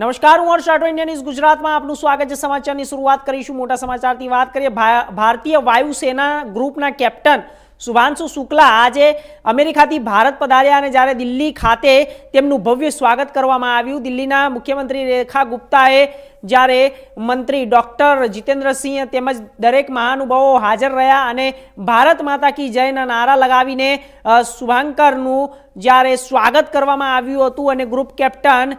નમસ્કાર, હું હર્ષ Rathod India news ગુજરાતમાં આપનું સ્વાગત છે. સમાચારની શરૂઆત કરીશું. મોટા સમાચારથી વાત કરીએ ભારતીય વાયુસેના ગ્રુપના કેપ્ટન શુભાંશુ શુક્લા આજે અમેરિકાથી ભારત પધાર્યા અને જ્યારે દિલ્હી ખાતે તેમનું ભવ્ય સ્વાગત કરવામાં આવ્યું. દિલ્હીના મુખ્યમંત્રી રેખા ગુપ્તાએ જ્યારે મંત્રી ડૉક્ટર જીતેન્દ્રસિંહ તેમજ દરેક મહાનુભાવો હાજર રહ્યા અને ભારત માતા કી જયના નારા લગાવીને શુભાંકરનું જ્યારે સ્વાગત કરવામાં આવ્યું હતું અને ગ્રુપ કેપ્ટન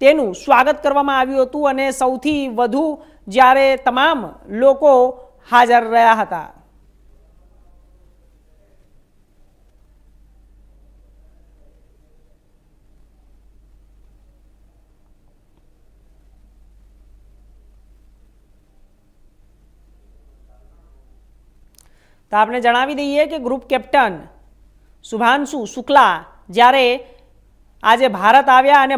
તેનું સ્વાગત કરવામાં આવ્યું હતું અને સૌથી વધુ જ્યારે તમામ લોકો હાજર રહ્યા હતા. તો આપણે જણાવી દઈએ કે ગ્રુપ કેપ્ટન શુભાંશુ શુક્લા જ્યારે આજે ભારત આવ્યા અને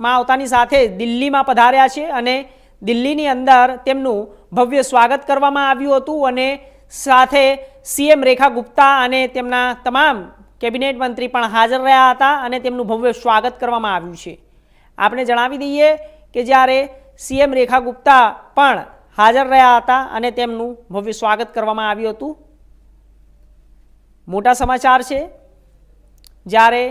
ભારતમાં આવતાની સાથે દિલ્હીમાં પધાર્યા છે અને દિલ્હીની અંદર તેમનું ભવ્ય સ્વાગત કરવામાં આવ્યું હતું અને સાથે સીએમ રેખા ગુપ્તા અને તેમના તમામ કેબિનેટ મંત્રી પણ હાજર રહ્યા હતા અને તેમનું ભવ્ય સ્વાગત કરવામાં આવ્યું છે. આપણે જણાવી દઈએ કે જ્યારે સીએમ રેખા ગુપ્તા પણ હાજર રહ્યા હતા અને તેમનું ભવ્ય સ્વાગત કરવામાં આવ્યું હતું. મોટા સમાચાર છે. જ્યારે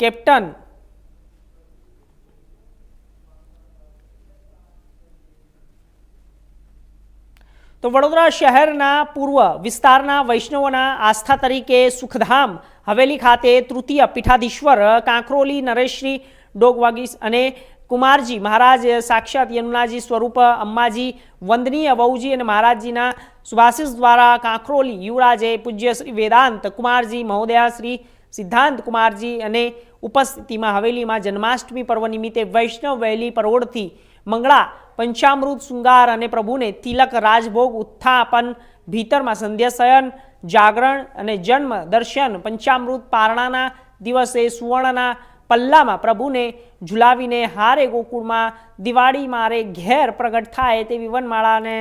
કેપ્ટન. તો વડોદરા શહેરના પૂર્વ વિસ્તારના વૈષ્ણવોના આસ્થા તરીકે સુખધામ હવેલી ખાતે તૃતીય પીઠાધીશ્વર, કાંકરોલી નરેશશ્રી ડોગવાગીસ અને કુમારજી મહારાજ સાક્ષાત યમુનાજી સ્વરૂપ, અંબાજી વંદનીય વહુજી અને મહારાજજીના સુભાષિષ દ્વારા કાંકરોલી યુવરાજે પૂજ્ય શ્રી વેદાંત કુમારજી મહોદયા શ્રી સિદ્ધાંત કુમારજી અને ઉપસ્થિતિમાં હવેલીમાં જન્માષ્ટમી પર્વ નિમિત્તે વૈષ્ણવ વહેલી પરોળથી મંગળા, પંચામૃત શૃંગાર અને પ્રભુને તિલક, રાજભોગ, ઉત્થાપન, ભીતરમાં સંધ્યા શયન જાગરણ અને જન્મ દર્શન, પંચામૃત પારણાના દિવસે સુવર્ણના પલ્લામાં પ્રભુને ઝુલાવીને હારે ગોકુળમાં દિવાળી મારે ઘેર પ્રગટ થાય તેવી વનમાળાને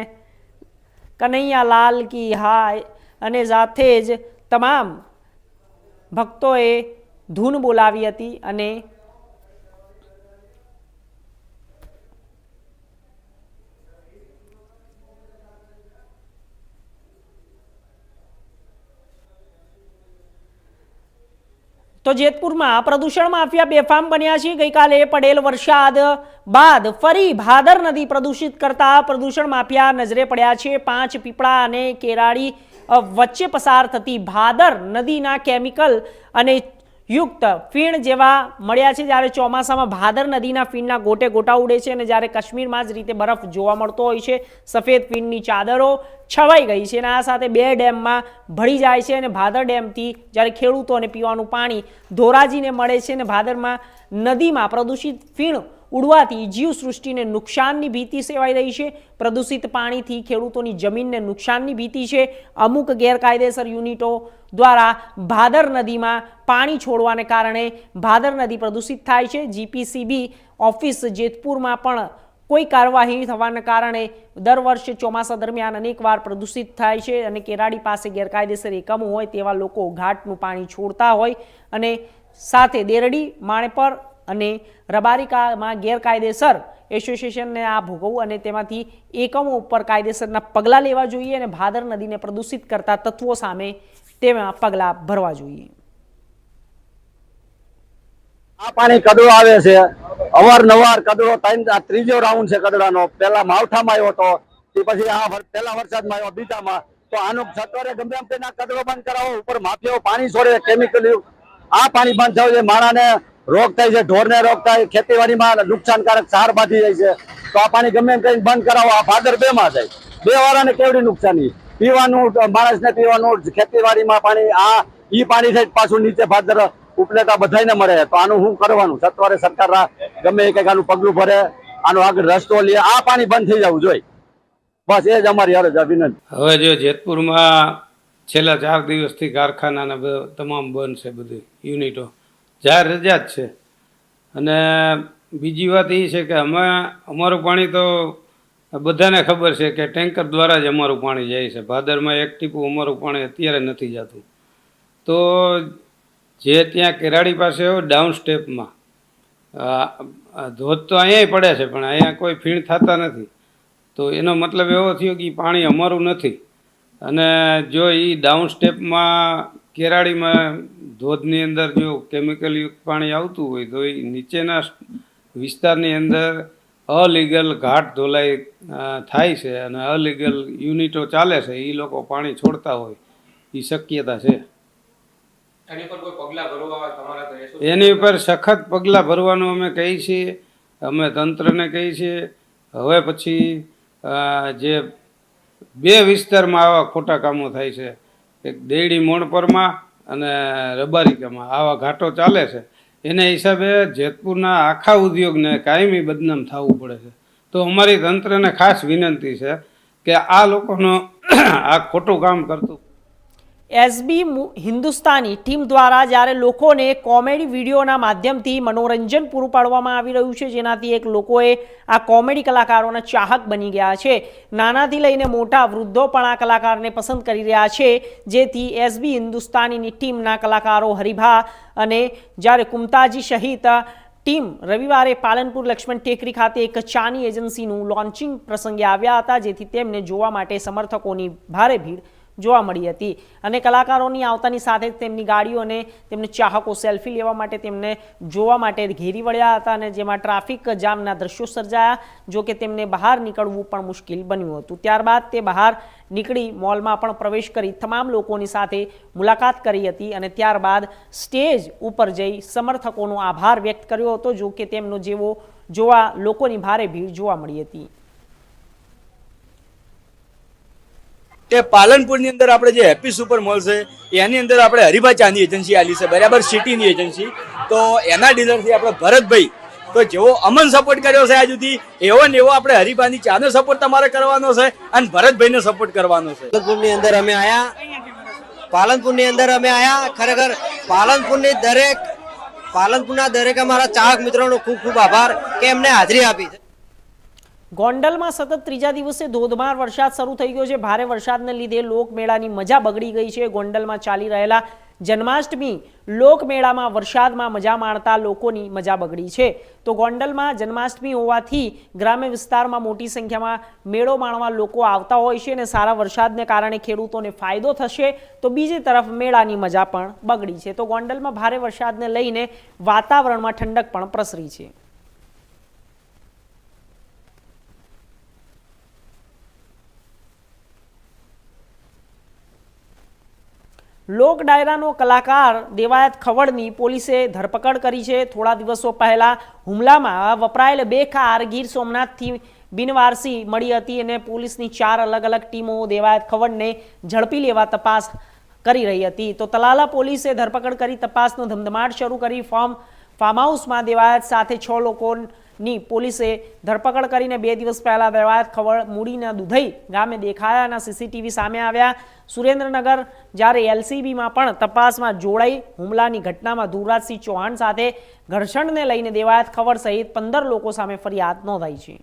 કનૈયાલાલ કી હાય અને સાથે જ તમામ ભક્તોએ ધૂન બોલાવી હતી અને તો જેતપુરમાં પ્રદૂષણ માફિયા બેફામ બન્યા છે. ગઈકાલે પડેલ વરસાદ બાદ ફરી ભાદર નદી પ્રદૂષિત કરતા પ્રદૂષણ માફિયા નજરે પડ્યા છે. પાંચ પીપળા અને કેરાળી વચ્ચે પસાર થતી ભાદર નદીના કેમિકલ અને યુક્ત ફીણ જેવા મળ્યા છે જ્યારે ચોમાસામાં ભાદર નદીના ફીણના ગોટે ગોટા ઉડે છે અને જ્યારે કાશ્મીરમાં જ રીતે બરફ જોવા મળતો હોય છે, સફેદ ફીણની ચાદરો છવાઈ ગઈ છે અને આ સાથે બે ડેમમાં ભળી જાય છે અને ભાદર ડેમથી જ્યારે ખેડૂતોને પીવાનું પાણી ધોરાજીને મળે છે અને ભાદરમાં નદીમાં પ્રદૂષિત ફીણ ઉડવાથી જીવસૃષ્ટિને નુકસાનની ભીતિ સેવાઈ રહી છે. પ્રદૂષિત પાણીથી ખેડૂતોની જમીનને નુકસાનની ભીતિ છે. અમુક ગેરકાયદેસર યુનિટો દ્વારા ભાદર નદીમાં પાણી છોડવાને કારણે ભાદર નદી પ્રદૂષિત થાય છે. જીપીસીબી ઓફિસ જેતપુરમાં પણ કોઈ કાર્યવાહી થવાના કારણે દર વર્ષે ચોમાસા દરમિયાન અનેકવાર પ્રદૂષિત થાય છે અને કેરાડી પાસે ગેરકાયદેસર એકમો હોય તેવા લોકો ઘાટનું પાણી છોડતા હોય અને સાથે દેરડી, માણેપર અને રબારિકામાં ગેરકાયદેસર એસોસિએશનને આ ભોગવવું અને તેમાંથી એકમો ઉપર કાયદેસરના પગલાં લેવા જોઈએ અને ભાદર નદીને પ્રદૂષિત કરતા તત્વો સામે તેમાં પગલાં ભરવા જોઈએ. આ પાણી કદડો આવે છે. અવારનવાર કદડો ત્રણ ત્રીજો રાઉન્ડ છે કદડાનો પહેલા માવઠામાં આવ્યો હતો, તે પછી આ પહેલા વરસાદમાં આવ્યો, બીજામાં. તો આનો સત્વરે ગમે એમ તેના કદડો બંધ કરાવો, ઉપર માફિયાઓ પાણી છોડે કેમિકલ આ પાણી બંધ થયું છે માણાને રોગ થાય છે, ઢોરને રોગ થાય, ખેતીવાડીમાં નુકસાનકારક સાર બાંધી જાય છે. તો આ પાણી ગમે એમ કરીને બંધ કરાવો, આ ભાદર બે માં થાય બે વાળાને કેવડી નુકસાની? પીવાનું, માણસને પીવાનું, ખેતીવાડીમાં પાણી, આ, ઈ પાણી થાય પાછું નીચે ભાદર ઉપલેતા બધાને મળે. તો આનું શું કરવાનું? સત્વરે સરકાર ગમે કંઈક આનું પગલું ભરે, આનો આગળ રસ્તો લે, આ પાણી બંધ થઈ જવું જોઈએ. બસ એ જ અમારી અરજ અભિનંદન હવે જો જેતપુરમાં છેલ્લા ચાર દિવસથી કારખાનાના તમામ બંધ છે બધી યુનિટો. જાહેર રજા જ છે. અને બીજી વાત એ છે કે અમે, અમારું પાણી તો બધાને ખબર છે કે ટેન્કર દ્વારા જ અમારું પાણી જાય છે. ભાદરમાં એક ટીપું અમારું પાણી અત્યારે નથી જતું. તો જે ત્યાં કેરાડી પાસે હોય ડાઉન સ્ટેપમાં ધોધ તો અહીંયા પડે છે, પણ અહીંયા કોઈ ફીણ થતા નથી. તો એનો મતલબ એવો થયો કે પાણી અમારું નથી. અને જો એ ડાઉન સ્ટેપમાં કેરાડીમાં ધોધની અંદર જો કેમિકલયુક્ત પાણી આવતું હોય તો એ નીચેના વિસ્તારની અંદર અલીગલ ઘાટ ધોલાઈ થાય છે અને અલીગલ યુનિટો ચાલે છે. એ લોકો પાણી છોડતા હોય. એ શક્યતા છે. એની ઉપર સખત પગલાં ભરવાનું અમે કહીએ છીએ. અમે તંત્રને કહીએ છીએ. હવે પછી જે બે વિસ્તારમાં આવા ખોટા કામો થાય છે. એક દેડી મોણપરમાં અને રબારિકામાં આવા ઘાટો ચાલે છે. એને હિસાબે જેતપુરના આખા ઉદ્યોગને કાયમી બદનામ થવું પડે છે. તો અમારી તંત્રને ખાસ વિનંતી છે કે આ લોકોનો આ ખોટું કામ કરતું એસબી હિન્દુસ્તાની ટીમ દ્વારા જ્યારે લોકોને કોમેડી વિડીયોના માધ્યમથી મનોરંજન પૂરું પાડવામાં આવી રહ્યું છે, જેનાથી એક લોકોએ આ કોમેડી કલાકારોના ચાહક બની ગયા છે. નાનાથી લઈને મોટા વૃદ્ધો પણ આ કલાકારને પસંદ કરી રહ્યા છે. જેથી એસબી હિન્દુસ્તાનીની ટીમના કલાકારો હરિભા અને જ્યારે કુમતાજી સહિત ટીમ રવિવારે પાલનપુર લક્ષ્મણ ટેકરી ખાતે એક ચાની એજન્સીનું લોન્ચિંગ પ્રસંગે આવ્યા હતા, જેથી તેમને જોવા માટે સમર્થકોની ભારે ભીડ જોવા મળી હતી. અને કલાકારોની આવતાની સાથે જ તેમની ગાડીઓ અને તેમને ચાહકો સેલ્ફી લેવા માટે તેમને જોવા માટે ઘેરી વળ્યા હતા અને જેમાં ટ્રાફિક જામના દ્રશ્યો સર્જાયા, જો કે તેમને બહાર નીકળવું પણ મુશ્કેલ બન્યું હતું. ત્યારબાદ તે બહાર નીકળી મોલમાં પણ પ્રવેશ કરી તમામ લોકોની સાથે મુલાકાત કરી હતી અને ત્યારબાદ સ્ટેજ ઉપર જઈ સમર્થકોનો આભાર વ્યક્ત કર્યો હતો, જો કે તેમનો જેવો જોવા લોકોની ભારે ભીડ જોવા મળી હતી. કે પાલનપુરની અંદર આપણે જે હેપી સુપર મોલ છે, એની અંદર આપણે હરિભા ચાંદી એજન્સી આલી છે, બરાબર સિટીની એજન્સી તો એના ડીલરથી આપણે ભરતભાઈ, તો જેવો અમન સપોર્ટ કર્યો છે આજ સુધી, એવો ને એવો આપણે હરિભાની ચાનો સપોર્ટ તમારે કરવાનો છે અને ભરતભાઈને સપોર્ટ કરવાનો છે. પાલનપુરની અંદર અમે આયા. પાલનપુરની અંદર અમે આયા. ખરેખર પાલનપુરની દરેક, પાલનપુરના દરેક અમારા ચાહક મિત્રોનો ખૂબ ખૂબ આભાર કે એમને હાજરી આપી છે. ગોંડલમાં સતત ત્રીજા દિવસે ધોધમાર વરસાદ શરૂ થઈ ગયો છે. ભારે વરસાદને લીધે લોકમેળાની મજા બગડી ગઈ છે. ગોંડલમાં ચાલી રહેલા જન્માષ્ટમી લોકમેળામાં વરસાદમાં મજા માણતા લોકોની મજા બગડી છે. તો ગોંડલમાં જન્માષ્ટમી હોવાથી ગ્રામ્ય વિસ્તારમાં મોટી સંખ્યામાં મેળો માણવા લોકો આવતા હોય છે અને સારા વરસાદને કારણે ખેડૂતોને ફાયદો થશે. તો બીજી તરફ મેળાની મજા પણ બગડી છે. તો ગોંડલમાં ભારે વરસાદને લઈને વાતાવરણમાં ઠંડક પણ પ્રસરી છે. લોક ડાયરાનો કલાકાર દેવાયત ખવડની પોલીસે ધરપકડ કરી છે. થોડા દિવસો પહેલા હુમલામાં વપરાયેલ બે કાર ગીર સોમનાથથી બિનવારસી મળી હતી અને પોલીસની ચાર અલગ અલગ ટીમો દેવાયત ખવડને ઝડપી લેવા તપાસ કરી રહી હતી. તો તલાલા પોલીસે ધરપકડ કરી તપાસનો ધમધમાટ શરૂ કરી. ફોર્મ, ફાર્મ હાઉસમાં દેવાયત સાથે છ લોકોની પોલીસે ધરપકડ કરીને બે દિવસ પહેલા દેવાયત ખવડ મૂડીના દુધઈ ગામે દેખાયાના સીસીટીવી સામે આવ્યા. સુરેન્દ્રનગર જ્યારે એલસીબીમાં પણ તપાસમાં જોડાઈ હુમલાની ઘટનામાં ધુવરાજસિંહ ચૌહાણ સાથે ઘર્ષણને લઈને દેવાયત ખવડ સહિત પંદર લોકો સામે ફરિયાદ નોંધાઈ છે.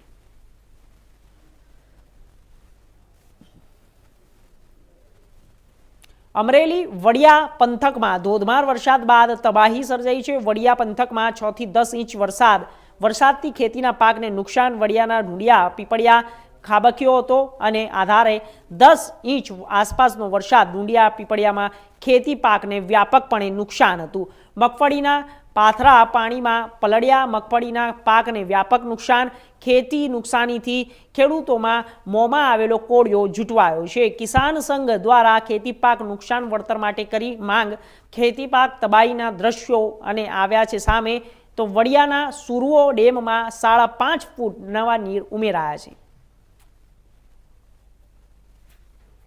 અમરેલી વડિયા પંથકમાં ધોધમાર વરસાદ બાદ તબાહી સર્જાઈ છે. વડિયા પંથકમાં છ થી દસ ઇંચ વરસાદ વરસાદથી ખેતીના પાકને નુકસાન વડિયાના ઢૂંડિયા પીપળિયા ખાબક્યો હતો અને આધારે દસ ઇંચ આસપાસનો વરસાદ ડુંડિયા પીપળિયામાં ખેતી પાકને વ્યાપકપણે નુકસાન હતું. મગફળીના પાથરા પાણીમાં પલળ્યા, મગફળીના પાકને વ્યાપક નુકસાન, ખેતી નુકસાનીથી ખેડૂતોમાં મોંમાં આવેલો કોળિયો જૂટવાયો છે. કિસાન સંઘ દ્વારા ખેતી પાક નુકસાન વળતર માટે કરી માંગ, ખેતી પાક તબાહીના દ્રશ્યો અને આવ્યા છે. સામે તો વડિયાના સુરવો ડેમમાં સાડા પાંચ ફૂટ નવા નીર ઉમેરાયા છે.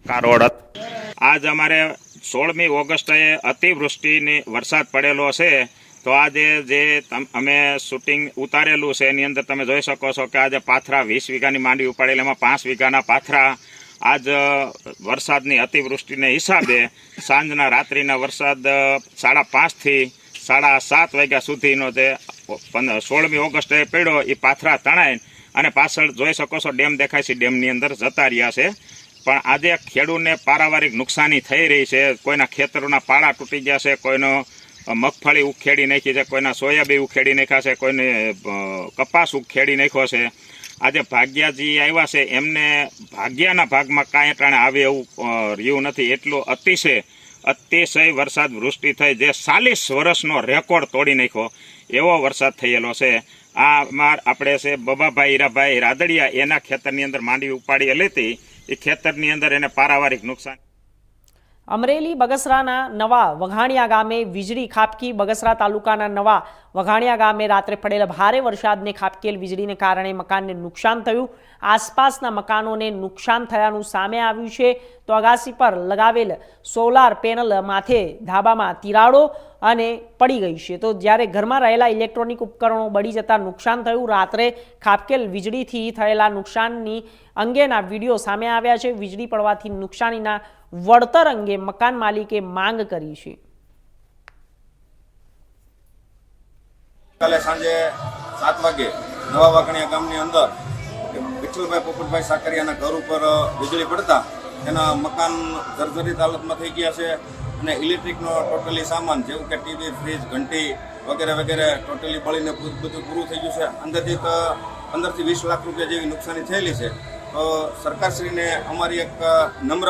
કારોડ આજ અમારે સોળમી ઓગસ્ટે અતિવૃષ્ટિની વરસાદ પડેલો છે. તો આજે જે અમે શૂટિંગ ઉતારેલું છે, એની અંદર તમે જોઈ શકો છો કે આજે પાથરા વીસ વીઘાની માંડવી ઉપાડેલી એમાં પાંચ વીઘાના પાથરા. આજ વરસાદની અતિવૃષ્ટિને હિસાબે સાંજના રાત્રિના વરસાદ સાડા પાંચથી સાડા સાત વાગ્યા સુધીનો જે સોળમી ઓગસ્ટે પડ્યો એ પાથરા તણાય અને પાછળ જોઈ શકો છો, ડેમ દેખાય છે ડેમની અંદર જતા રહ્યા છે. પણ આજે ખેડૂતને પારાવારિક નુકસાની થઈ રહી છે, કોઈના ખેતરોના પાળા તૂટી ગયા છે, કોઈનો મગફળી ઉખેડી નાખી છે, કોઈના સોયાબીન ઉખેડી નાખ્યા છે, કોઈને કપાસ ઉખેડી નાખ્યો છે. આજે ભાગ્યાજી આવ્યા છે, એમને ભાગ્યાના ભાગમાં કાંઈ ટાણે આવે એવું રહ્યું નથી. એટલો અતિશય અતિશય વરસાદ વૃષ્ટિ થઈ જે ચાલીસ વર્ષનો રેકોર્ડ તોડી નાખ્યો એવો વરસાદ થયેલો છે. આ માર આપણે છે બબાભાઈ, હીરાભાઈ, રાદડિયા એના ખેતરની અંદર માંડવી ઉપાડી લેતી એ ખેતરની અંદર એને પારાવારિક નુકસાન અમરેલી બગસરાના નવા વઘાણિયા ગામે વીજળી ખાબકી. બગસરા તાલુકાના નવા વઘાણિયા ગામે રાત્રે પડેલા ભારે વરસાદને ખાબકેલ વીજળીને કારણે મકાનને નુકસાન થયું. આસપાસના મકાનોને નુકસાન થયાનું સામે આવ્યું છે. તો અગાસી પર લગાવેલ સોલાર પેનલ માથે ધાબામાં તિરાડો અને પડી ગઈ છે. તો જ્યારે ઘરમાં રહેલા ઇલેક્ટ્રોનિક ઉપકરણો બળી જતા નુકસાન થયું, રાત્રે ખાબકેલ વીજળીથી થયેલા નુકસાનની અંગેના વીડિયો સામે આવ્યા છે. વીજળી પડવાથી નુકસાનીના વળતર અંગે મકાન માલિકે માંગ કરી છે. કાલે સાંજે સાત વાગે નવા વાકણિયા ગામની અંદર વિઠ્ઠલભાઈ પોપટભાઈ સાકરિયાના ઘર ઉપર વીજળી પડતા એના મકાન જર્જરિત હાલતમાં થઈ ગયા છે અને ઇલેક્ટ્રિકનો ટોટલી સામાન જેવું કે ટીવી, ફ્રીજ, ઘંટી વગેરે વગેરે ટોટલી બળીને બધું પૂરું થઈ ગયું છે. અંદાજિત પંદરથી વીસ લાખ રૂપિયા જેવી નુકસાની થયેલી છે. તો સરકારશ્રીને અમારી એક નમ્ર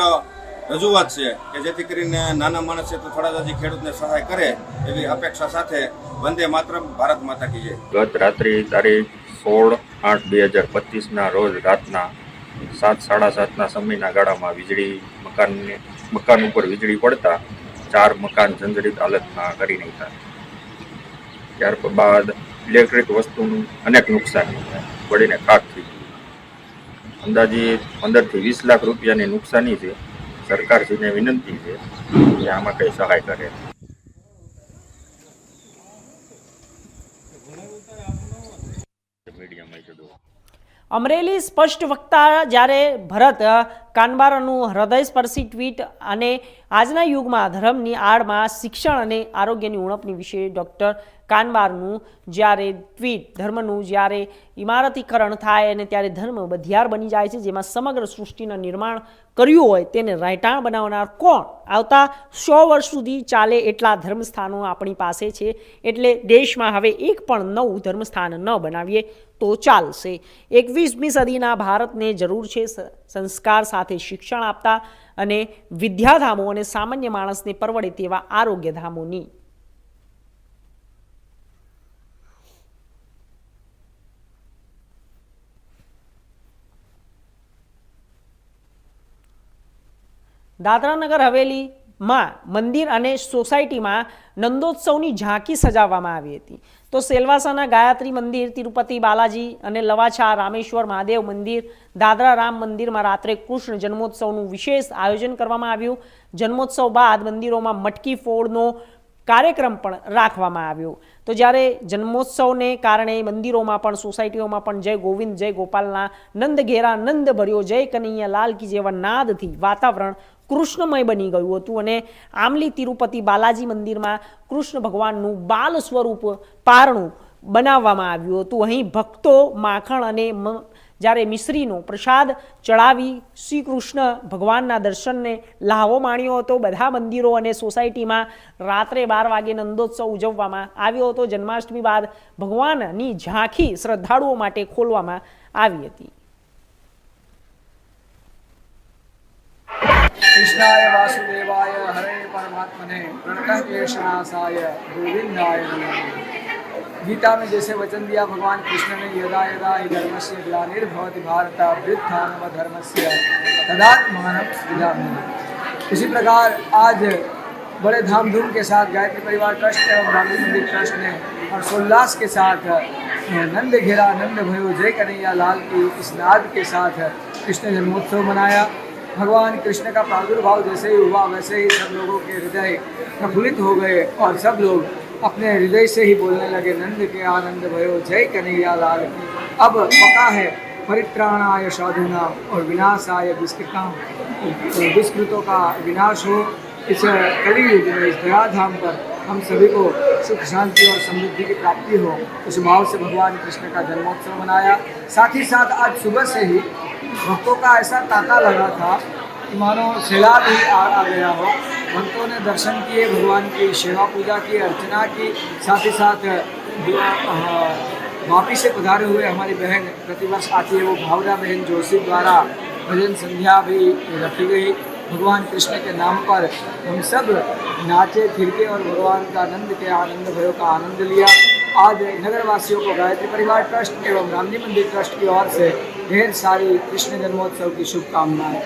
રજૂઆત છે કે જેથી કરીને નાના માણસ તો થોડા હજી ખેડૂતને સહાય કરે એવી અપેક્ષા સાથે વંદે માત્ર ભારત માતા કી જય. ગત રાત્રિ તારીખ સોળ આઠ બે હજાર પચીસના રોજ રાતના સાત, સાડા સાતના સમયના ગાળામાં વીજળી મકાનને, મકાન ઉપર વીજળી પડતા ચાર મકાન જંજરિત હાલતમાં કરી નાખ્યા. ત્યાર બાદ ઇલેક્ટ્રિક વસ્તુનું અનેક નુકસાન પડીને ખાક થઈ ગયું. અંદાજિત પંદરથી વીસ લાખ રૂપિયાની નુકસાની છે. સરકારશ્રીને વિનંતી છે કે આમાં કંઈ સહાય કરે. અમરેલી સ્પષ્ટ વક્તા જ્યારે ભરત કાનબારનું હૃદયસ્પર્શી ટ્વીટ અને આજના યુગમાં ધર્મની આડમાં શિક્ષણ અને આરોગ્યની ઉણપની વિશે ડૉક્ટર કાનબારનું જ્યારે ટ્વીટ, ધર્મનું જ્યારે ઇમારતીકરણ થાય અને ત્યારે ધર્મ બધિયાર બની જાય છે, જેમાં સમગ્ર સૃષ્ટિનું નિર્માણ કર્યું હોય તેને રહેઠાણ બનાવનાર કોણ? આવતા સો વર્ષ સુધી ચાલે એટલા ધર્મસ્થાનો આપણી પાસે છે. એટલે દેશમાં હવે એક પણ નવું ધર્મસ્થાન ન બનાવીએ તો ચાલશે. એકવીસમી સદીના ભારતને જરૂર છે સંસ્કાર સાથે શિક્ષણ આપતા અને વિદ્યાધામો અને સામાન્ય માણસને પરવડે તેવા આરોગ્યધામોની. દાદરાનગર હવેલીમાં મંદિર અને સોસાયટીમાં નંદોત્સવની ઝાંકી સજાવવામાં આવી હતી. તો સેલવાસાના ગાયત્રી મંદિર, તિરુપતિ બાલાજી અને લવાછા, રામેશ્વર, મહાદેવ મંદિર, દાદરા રામ મંદિરમાં રાત્રે કૃષ્ણ જન્મોત્સવનું વિશેષ આયોજન કરવામાં આવ્યું. જન્મોત્સવ બાદ મંદિરોમાં મટકી ફોડનો કાર્યક્રમ પણ રાખવામાં આવ્યો. તો જ્યારે જન્મોત્સવને કારણે મંદિરોમાં પણ, સોસાયટીઓમાં પણ જય ગોવિંદ, જય ગોપાલના નંદ ઘેરા નંદ ભર્યો, જય કનૈયા લાલ કી જેવા નાદથી વાતાવરણ કૃષ્ણમય બની ગયું હતું અને આમલી તિરુપતિ બાલાજી મંદિરમાં કૃષ્ણ ભગવાનનું બાલ સ્વરૂપ પારણું બનાવવામાં આવ્યું હતું. અહીં ભક્તો માખણ અને જ્યારે મિશ્રીનો પ્રસાદ ચડાવી શ્રી કૃષ્ણ ભગવાનના દર્શનને લાહવો માણ્યો હતો. બધા મંદિરો અને સોસાયટીમાં રાત્રે બાર વાગે નંદોત્સવ ઉજવવામાં આવ્યો હતો. જન્માષ્ટમી બાદ ભગવાનની ઝાંખી શ્રદ્ધાળુઓ માટે ખોલવામાં આવી હતી. कृष्णाय वासुदेवाय हरे परमात्मने प्रणतः क्लेशनाशाय गोविंदाय नमः गीता में जैसे वचन दिया भगवान कृष्ण ने यदा यदा हि धर्म से ग्लानिर्भवति भारत वृद्धानव धर्म से तदात्मान सृजामि इसी प्रकार आज बड़े धामधूम के साथ गायत्री परिवार ट्रस्ट एवं गांधी मंदिर ट्रस्ट ने हर्षोल्लास के साथ नंद घेरा नंद भयो जय कन्हैया लाल की इस नाद के साथ कृष्ण जन्मोत्सव मनाया भगवान कृष्ण का प्रादुर्भाव जैसे ही हुआ, वैसे ही सब लोगों के हृदय प्रफुल्लित हो गए और सब लोग अपने हृदय से ही बोलने लगे, नंद के आनंद भयो, जय कन्हैया लाल अब पका है परित्राणाय साधुना और विनाशाय दुष्कृताम तो दुष्कृतों का विनाश हो इस कलयुग में, इस दयाधाम पर हम सभी को सुख, शांति और समृद्धि की प्राप्ति हो। उस भाव से भगवान कृष्ण का जन्मोत्सव मनाया। साथ ही साथ आज सुबह से ही भक्तों का ऐसा तांता लगा था कि मानो सैलाब ही आ, आ गया हो। भक्तों ने दर्शन किए भगवान की सेवा पूजा की अर्चना की साथ ही साथ अ, वापी से पधारे हुए हमारी बहन प्रतिवर्ष आती है। वो भावना बहन जोशी द्वारा भजन संध्या भी रखी गई। भगवान कृष्ण के नाम पर हम सब नाचे फिरके और भगवान का आनंद के आनंद भयो का आनंद लिया। आज नगरवासियों को गायत्री परिवार ट्रस्ट एवं रामजी मंदिर ट्रस्ट की ओर से ढेर सारी कृष्ण जन्मोत्सव की शुभकामनाएं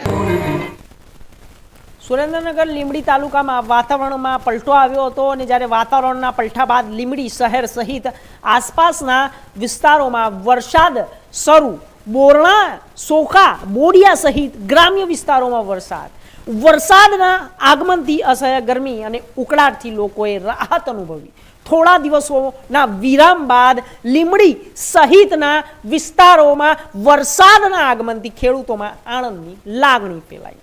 સુરેન્દ્રનગર લીંબડી તાલુકામાં વાતાવરણમાં પલટો આવ્યો હતો અને જ્યારે વાતાવરણના પલટા બાદ લીંબડી શહેર સહિત આસપાસના વિસ્તારોમાં વરસાદ શરૂ બોરણા સોખા બોડિયા સહિત ગ્રામ્ય વિસ્તારોમાં વરસાદ વરસાદના આગમનથી અસહ્ય ગરમી અને ઉકળાટથી લોકોએ રાહત અનુભવી થોડા દિવસોના વિરામ બાદ લીમડી સહિતના વિસ્તારોમાં વરસાદના આગમનથી ખેડૂતોમાં આનંદની લાગણી ફેલાઈ.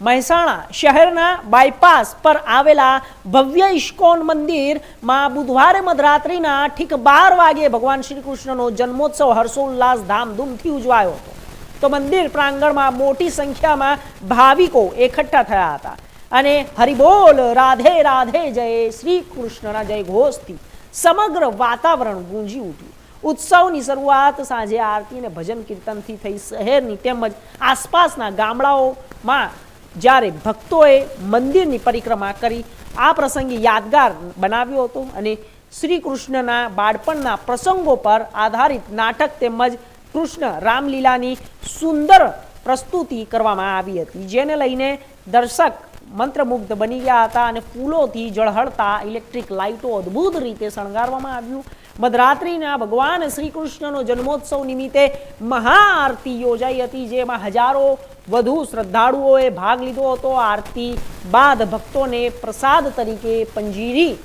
મહેસાણા શહેરના બાયપાસ પર આવેલા ભવ્ય ઇસ્કોન મંદિરમાં બુધવારે મધરાત્રિના ઠીક બાર વાગે ભગવાન શ્રી કૃષ્ણનો જન્મોત્સવ હર્ષોલ્લાસ ધામધૂમથી ઉજવાયો હતો. તો મંદિર પ્રાંગણમાં મોટી સંખ્યામાં ભાવિકો એકઠા થયા હતા. અને હરિબોલ રાધે રાધે જય, શ્રી કૃષ્ણના જય ઘોષથી સમગ્ર વાતાવરણ ગુંજી ઉઠ્યું. ઉત્સવની શરૂઆત સાંજે આરતી અને ભજન કીર્તનથી થઈ શહેરની તેમજ આસપાસના ગામડાઓમાં જ્યારે ભક્તોએ મંદિરની પરિક્રમા કરી, આ પ્રસંગે યાદગાર બનાવ્યો હતો અને શ્રી કૃષ્ણના બાળપણના પ્રસંગો પર આધારિત નાટક તેમજ કૃષ્ણ રામલીલાની સુંદર પ્રસ્તુતિ કરવામાં આવી હતી, જેને લઈને દર્શક મંત્રમુગ્ધ બની ગયા હતા અને ફૂલોથી ઝળહળતા ઇલેક્ટ્રિક લાઇટો અદ્ભુત રીતે શણગારવામાં આવ્યું. મધરાત્રિના ભગવાન શ્રી કૃષ્ણનો જન્મોત્સવ નિમિત્તે મહાઆરતી યોજાઈ હતી, જેમાં હજારો વધુ શ્રદ્ધાળુઓએ ભાગ લીધો હતો. આરતી બાદ ભક્તોને પ્રસાદ તરીકે પંજીરી,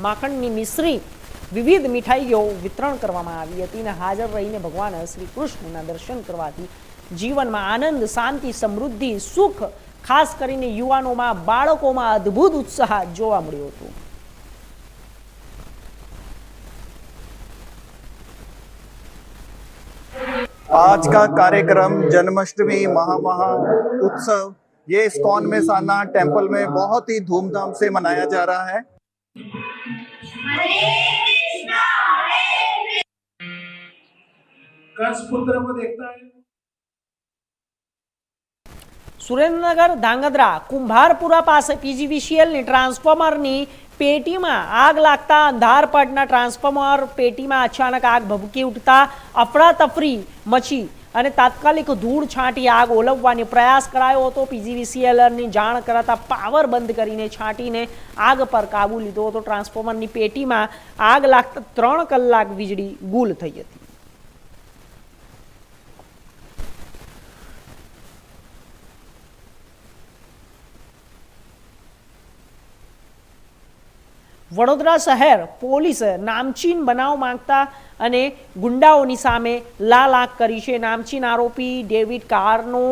માખણની મિશ્રી વિવિધ મીઠાઈઓ વિતરણ કરવામાં આવી હતી અને હાજર રહીને ભગવાન શ્રી કૃષ્ણના દર્શન કરવાથી જીવનમાં આનંદ શાંતિ સમૃદ્ધિ સુખ ખાસ કરીને યુવાનોમાં બાળકોમાં અદ્ભુત ઉત્સાહ જોવા મળ્યો હતો आज का कार्यक्रम जन्माष्टमी महामहा उत्सव ये इस्कॉन में साना टेम्पल में बहुत ही धूमधाम से मनाया जा रहा है સુરેન્દ્રનગર ધાંગધ્રા કુંભારપુરા પાસે પીજીવીસીએલની ટ્રાન્સફોર્મરની પેટીમાં આગ લાગતા અંધારપટના ટ્રાન્સફોર્મર પેટીમાં અચાનક આગ ભભૂકી ઉઠતા અફરાતફરી મચી અને તાત્કાલિક ધૂળ છાંટી આગ ઓલવવાની પ્રયાસ કરાયો હતો. પીજીવીસીએલની જાણ કરાતા પાવર બંધ કરીને છાંટીને આગ પર કાબુ લીધો હતો. ટ્રાન્સફોર્મરની પેટીમાં આગ લાગતા ત્રણ કલાક વીજળી ગુલ થઈ હતી. વડોદરા શહેર પોલીસ નામચીન બનાવ માંગતા અને ગુંડાઓની સામે લાલ આંખ કરી છે. નામચીન આરોપી ડેવિડ કારનો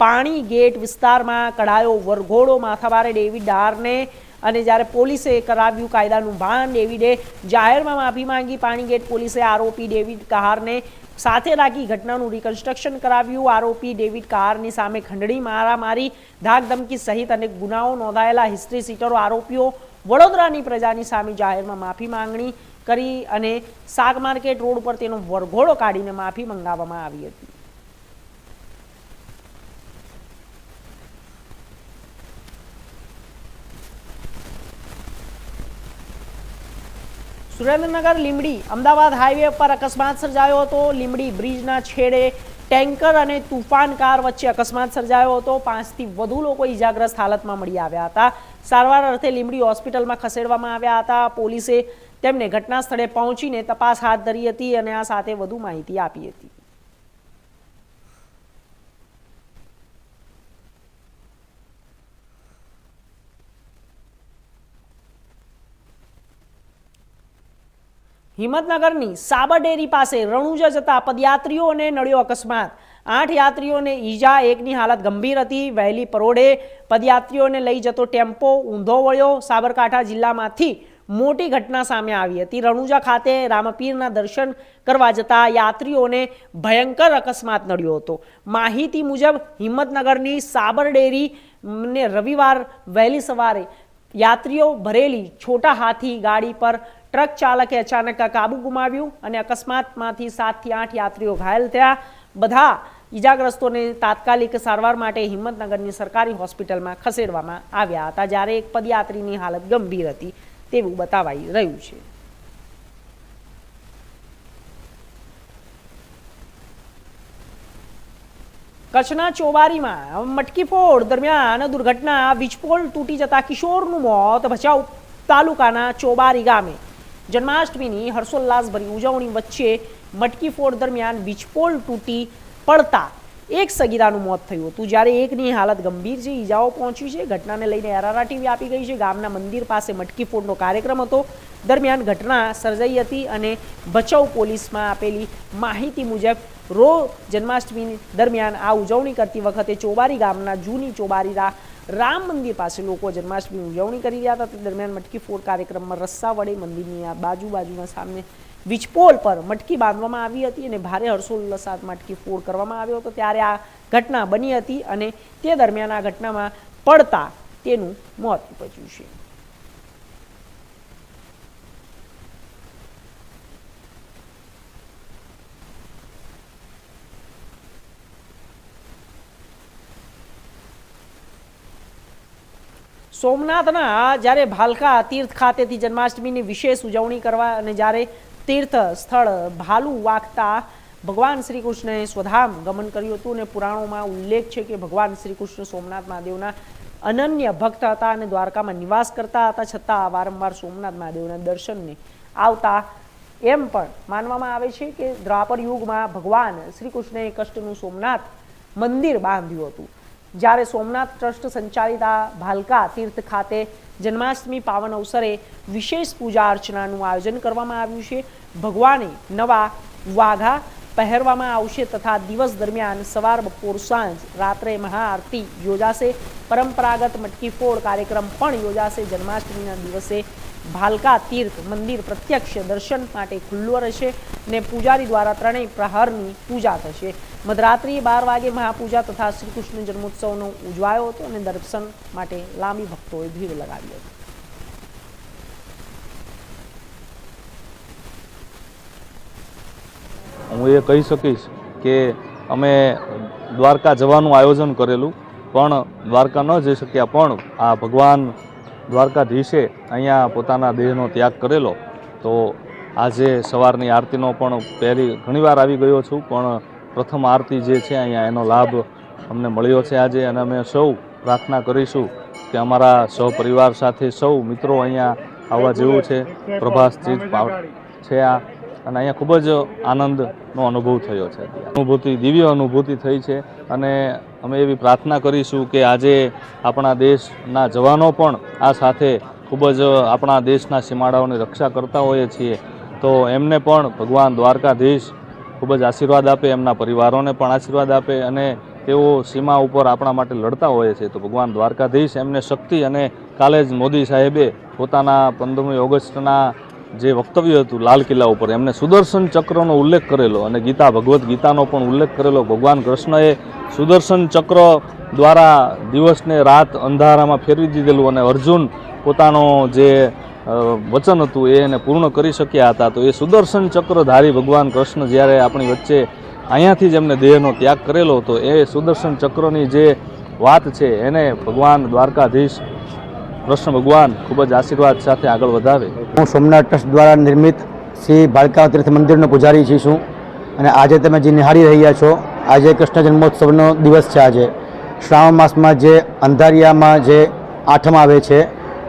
પાણી ગેટ વિસ્તારમાં કઢાયો વરઘોડો. માથાવારે ડેવિડ ડારને અને જ્યારે પોલીસે કરાવ્યું કાયદાનું ભાન, ડેવિડે જાહેરમાં માફી માંગી. પાણી ગેટ પોલીસે આરોપી ડેવિડ કહારને સાથે રાખી ઘટનાનું રિકન્સ્ટ્રક્શન કરાવ્યું. આરોપી ડેવિડ કારની સામે ખંડણી મારામારી ધાક ધમકી સહિત અનેક ગુનાઓ નોંધાયેલા હિસ્ટ્રી સીટરો આરોપીઓ વડોદરાની પ્રજાની સામે જાહેરમાં માફી માંગણી કરી અને શાક માર્કેટ રોડ પર તેનો વરઘોડો કાઢીને માફી મંગાવવામાં આવી હતી. સુરેન્દ્રનગર લીમડી અમદાવાદ હાઈવે પર અકસ્માત સર્જાયો હતો. લીમડી બ્રિજના છેડે ટેન્કર અને તુફાન કાર વચ્ચે અકસ્માત સર્જાયો હતો. પાંચથી વધુ લોકો ઈજાગ્રસ્ત હાલતમાં મળી આવ્યા હતા. સારવાર અર્થે લીંબડી હોસ્પિટલમાં ખસેડવામાં આવ્યા હતા. પોલીસે તેમને ઘટના સ્થળે પહોંચીને તપાસ હાથ ધરી હતી અને આ સાથે વધુ માહિતી આપી હતી. હિંમતનગરની સાબર ડેરી પાસે રણુજા જતા પદયાત્રીઓને નડ્યો અકસ્માત. આઠ યાત્રીઓને ઈજા, એકની હાલત ગંભીર હતી. વહેલી પરોઢે પદયાત્રીઓને લઈ જતો ટેમ્પો ઊંધો વળ્યો. સાબરકાંઠા જિલ્લામાંથી મોટી ઘટના સામે આવી હતી. રણુજા ખાતે રામપીરના દર્શન કરવા જતા યાત્રીઓને ભયંકર અકસ્માત નડ્યો હતો. માહિતી મુજબ હિંમતનગરની સાબર ડેરી ને રવિવાર વહેલી સવારે યાત્રીઓ ભરેલી છોટા હાથી ગાડી પર ટ્રક ચાલકે અચાનક કાબુ ગુમાવ્યું અને અકસ્માતમાંથી સાતથી આઠ યાત્રીઓ ઘાયલ થયા. બધા ઈજાગ્રસ્તોને તાત્કાલિક સારવાર માટે હિંમતનગરની સરકારી હોસ્પિટલમાં ખસેડવામાં આવ્યા હતા, જ્યારે એક પદયાત્રીની હાલત ગંભીર હતી તેવું બતાવાઈ રહ્યું છે. કચ્છના ચોબારીમાં મટકીફોડ દરમિયાન દુર્ઘટના વીજપોલ તૂટી જતા કિશોરનું મોત ભચાઉ તાલુકાના ચોબારી ગામે જન્માષ્ટમીની હર્ષોલ્લાસભરી ઉજવણી વચ્ચે મટકી ફોડ દરમિયાન વીજપોલ તૂટી પડતા એક સગીરાનું મોત થયું હતું. જ્યારે એકની હાલત ગંભીર છે, ઈજાઓ પહોંચી છે. ઘટનાને લઈને એરારાટી વ્યાપી ગઈ છે. ગામના મંદિર પાસે મટકી ફોડનો કાર્યક્રમ હતો. દરમિયાન ઘટના સર્જાઈ હતી અને ભચાઉ પોલીસમાં આપેલી માહિતી મુજબ રો જન્માષ્ટમી દરમિયાન આ ઉજવણી કરતી વખતે ચોબારી ગામના જૂની ચોબારી રા રામ મંદિર પાસે લોકો જન્માષ્ટમીની ઉજવણી કરી રહ્યા હતા. તે દરમિયાન મટકી ફોડ કાર્યક્રમમાં રસ્સા વડે મંદિરની આ બાજુ બાજુના સામે વીજપોલ પર મટકી બાંધવામાં આવી હતી અને ભારે હર્ષોલ્લાસ સાથે મટકી ફોડ કરવામાં આવ્યો હતો. ત્યારે આ ઘટના બની હતી અને તે દરમિયાન આ ઘટનામાં પડતા તેનું મોત નીપજ્યું છે. સોમનાથના જ્યારે ભાલકા તીર્થ ખાતેથી જન્માષ્ટમીની વિશેષ ઉજવણી કરવા અને જ્યારે તીર્થ સ્થળ ભાલુ વાગતા ભગવાન શ્રી કૃષ્ણએ સ્વધામ ગમન કર્યું હતું અને પુરાણોમાં ઉલ્લેખ છે કે ભગવાન શ્રી કૃષ્ણ સોમનાથ મહાદેવના અનન્ય ભક્ત હતા અને દ્વારકામાં નિવાસ કરતા હતા, છતાં વારંવાર સોમનાથ મહાદેવના દર્શનને આવતા એમ પણ માનવામાં આવે છે કે દ્વાપર યુગમાં ભગવાન શ્રી કૃષ્ણએ કષ્ટનું સોમનાથ મંદિર બાંધ્યું હતું. જ્યારે સોમનાથ ટ્રસ્ટ સંચાલિત આ ભાલકા તીર્થ ખાતે જન્માષ્ટમી પાવન અવસરે વિશેષ પૂજા અર્ચનાનું આયોજન કરવામાં આવ્યું છે. ભગવાને નવા વાઘા પહેરવામાં આવશે તથા દિવસ દરમિયાન સવાર બપોર સાંજ રાત્રે મહાઆરતી યોજાશે. પરંપરાગત મટકી ફોડ કાર્યક્રમ પણ યોજાશે. જન્માષ્ટમીના દિવસે ભાલકા તીર્થ મંદિર પ્રત્યક્ષ દર્શન માટે ખુલ્લું રહેશે ને પૂજારી દ્વારા ત્રણેય પ્રહારની પૂજા થશે. મધરાત્રિએ બાર વાગે મહાપૂજા તથા શ્રી કૃષ્ણ જન્મોત્સવનો ઉજવાયો હતો અને દર્શન માટે લાંબી ભક્તોએ ભીડ લગાવી હતી. હું એ કહી શકીશ કે અમે દ્વારકા જવાનું આયોજન કરેલું, પણ દ્વારકા ન જઈ શક્યા પણ આ ભગવાન દ્વારકાધીશે અહીંયા પોતાના દેહનો ત્યાગ કરેલો, તો આજે સવારની આરતીનો પણ પહેલી ઘણીવાર આવી ગયો છું, પણ પ્રથમ આરતી જે છે અહીંયા એનો લાભ અમને મળ્યો છે આજે, અને અમે સૌ પ્રાર્થના કરીશું કે અમારા સહપરિવાર સાથે સૌ મિત્રો અહીંયા આવવા જેવું છે. પ્રભાસ પાવ છે આ. અને અહીંયા ખૂબ જ આનંદનો અનુભવ થયો છે. અનુભૂતિ, દિવ્ય અનુભૂતિ થઈ છે અને અમે એવી પ્રાર્થના કરીશું કે આજે આપણા દેશના જવાનો પણ આ સાથે ખૂબ જ આપણા દેશના સીમાડાઓની રક્ષા કરતા હોઈએ છીએ. તો એમને પણ ભગવાન દ્વારકાધીશ ખૂબ જ આશીર્વાદ આપે, એમના પરિવારોને પણ આશીર્વાદ આપે અને તેઓ સીમા ઉપર આપણા માટે લડતા હોય છે તો ભગવાન દ્વારકાધીશ એમને શક્તિ અને કાલે જ મોદી સાહેબે પોતાના પંદરમી ઓગસ્ટના જે વક્તવ્ય હતું લાલ કિલ્લા ઉપર, એમને સુદર્શન ચક્રનો ઉલ્લેખ કરેલો અને ગીતા, ભગવદ્ ગીતાનો પણ ઉલ્લેખ કરેલો. ભગવાન કૃષ્ણએ સુદર્શન ચક્ર દ્વારા દિવસને રાત અંધારામાં ફેરવી દીધેલું અને અર્જુન પોતાનો જે વચન હતું એ એને પૂર્ણ કરી શક્યા હતા. તો એ સુદર્શન ચક્રધારી ભગવાન કૃષ્ણ જ્યારે આપણી વચ્ચે અહીંયાથી જ એમને દેહનો ત્યાગ કરેલો હતો, એ સુદર્શન ચક્રની જે વાત છે એને ભગવાન દ્વારકાધીશ કૃષ્ણ ભગવાન ખૂબ જ આશીર્વાદ સાથે આગળ વધાવે. હું સોમનાથ ટ્રસ્ટ દ્વારા નિર્મિત શ્રી ભાલકા તીર્થ મંદિરનો પૂજારી છી છું. અને આજે તમે જે નિહાળી રહ્યા છો, આજે કૃષ્ણ જન્મોત્સવનો દિવસ છે આજે. શ્રાવણ માસમાં જે અંધારિયામાં જે આઠમ આવે છે,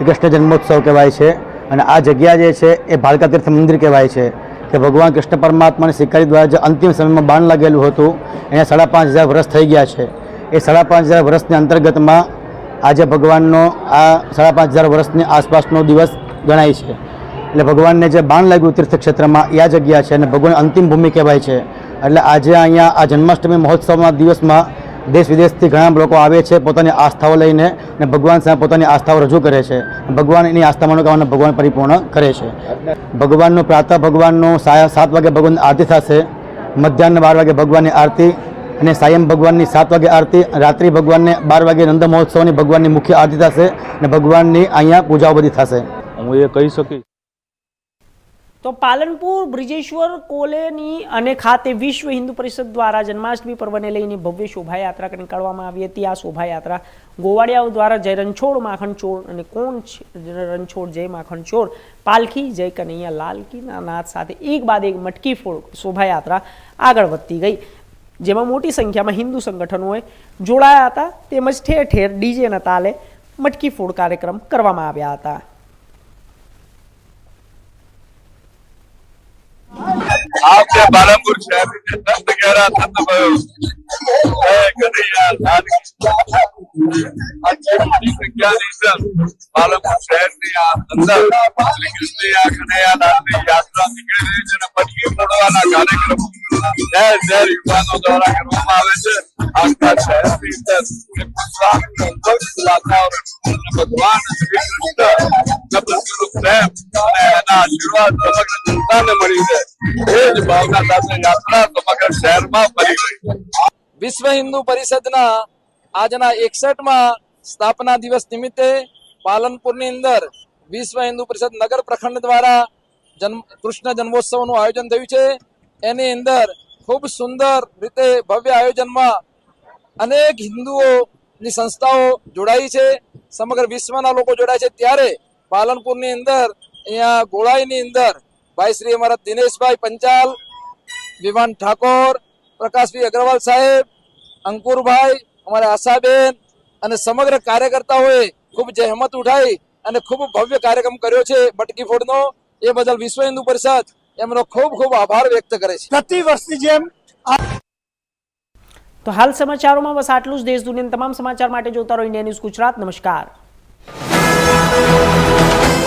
એ કૃષ્ણ જન્મોત્સવ કહેવાય છે. અને આ જગ્યા જે છે, એ ભાલકા તીર્થ મંદિર કહેવાય છે. કે ભગવાન કૃષ્ણ પરમાત્માને શિકારી દ્વારા જે અંતિમ સમયમાં બાણ લાગેલું હતું, એને સાડા પાંચ હજાર વર્ષ થઈ ગયા છે. એ સાડા પાંચ હજાર વર્ષની અંતર્ગતમાં આજે ભગવાનનો આ સાડા પાંચ હજાર વર્ષની આસપાસનો દિવસ ગણાય છે. એટલે ભગવાનને જે બાણ લાગ્યું તીર્થક્ષેત્રમાં એ આ જગ્યા છે અને ભગવાન અંતિમ ભૂમિ કહેવાય છે. એટલે આજે અહીંયા આ જન્માષ્ટમી મહોત્સવના દિવસમાં દેશ વિદેશથી ઘણા લોકો આવે છે પોતાની આસ્થાઓ લઈને અને ભગવાન સામે પોતાની આસ્થાઓ રજૂ કરે છે. ભગવાન એની આસ્થા મનોકામના ભગવાન પરિપૂર્ણ કરે છે. ભગવાનનું પ્રાતઃ ભગવાનનું સાયા સાત વાગે ભગવાનની આરતી થશે. મધ્યાહન બાર વાગે ભગવાનની આરતી અને સાયમ ભગવાનની સાત વાગે આરતી રાત્રિ ભગવાનને બાર વાગે નંદ મહોત્સવની ભગવાનની મુખ્ય આરતી થશે અને ભગવાનની અહીંયા પૂજાઓ બધી થશે. હું એ કહી શકીશ. તો પાલનપુર બ્રિજેશ્વર કોલેની અને ખાતે વિશ્વ હિન્દુ પરિષદ દ્વારા જન્માષ્ટમી પર્વને લઈને ભવ્ય શોભાયાત્રા નીકાળવામાં આવી હતી. આ શોભાયાત્રા ગોવાડિયાઓ દ્વારા જય રણછોડ માખણ ચોર અને કોણ છે? રણછોડ જય માખણ ચોર પાલખી જય કનૈયા લાલ કીના નાદ સાથે એક બાદ એક મટકી ફોડ શોભાયાત્રા આગળ વધતી ગઈ. જેમાં મોટી સંખ્યામાં હિન્દુ સંગઠનોએ જોડાયા હતા, તેમજ ઠેર ઠેર ડીજેના તાલે મટકી ફોડ કાર્યક્રમ કરવામાં આવ્યા હતા. આજે બાલાપુર શહેરની અંદર પાલનપુર શહેરની આ અંદર શ્રી કૃષ્ણ કનૈયા લાલની યાત્રા નીકળી રહી છે અને પટકી ફોડવાના કાર્યક્રમો શહેર શહેર યુવાનો દ્વારા કરવામાં આવે છે આખા શહેરની અંદર એક ઉત્સાહનું ઉદ્ભવ વાતાવરણ અને ભગવાન શ્રી કૃષ્ણ નબળું પ્રેમ અને એના આશીર્વાદ સમગ્ર જનતાને મળી છે એ જ ભાવના સાથે યાત્રા સમગ્ર વિશ્વ હિન્દુ પરિષદના આજના એકસઠમાં સ્થાપના દિવસ નિમિત્તે પાલનપુરની અંદર વિશ્વ હિન્દુ પરિષદ નગર પ્રખંડ દ્વારા જન્મ, કૃષ્ણ જન્મોત્સવનું આયોજન થયું છે. એની અંદર ખૂબ સુંદર રીતે ભવ્ય આયોજનમાં અનેક હિન્દુઓની સંસ્થાઓ જોડાઈ છે. સમગ્ર વિશ્વના લોકો જોડાય છે. ત્યારે પાલનપુરની અંદર અહીંયા ગોળાઈની અંદર ભાઈ શ્રી અમારા દિનેશભાઈ પંચાલ, વિવાન ઠાકોર પ્રકાશભાઈ અગ્રવાલ સાહેબ અંકુરભાઈ અમારા આશાબેન અને સમગ્ર કાર્યકર્તાઓએ ખૂબ જહેમત ઉઠાઈ અને ખૂબ ભવ્ય કાર્યક્રમ કર્યો છે બટકી ફોડનો. એ બદલ વિશ્વ હિન્દુ પરિષદ એમનો ખૂબ ખૂબ આભાર વ્યક્ત કરે છે. પ્રતિ વર્ષની જેમ તો હાલ સમાચારોમાં બસ આટલું જ. દેશ દુનિયાના તમામ સમાચાર માટે જોતા રહો. India News Gujarat. નમસ્કાર.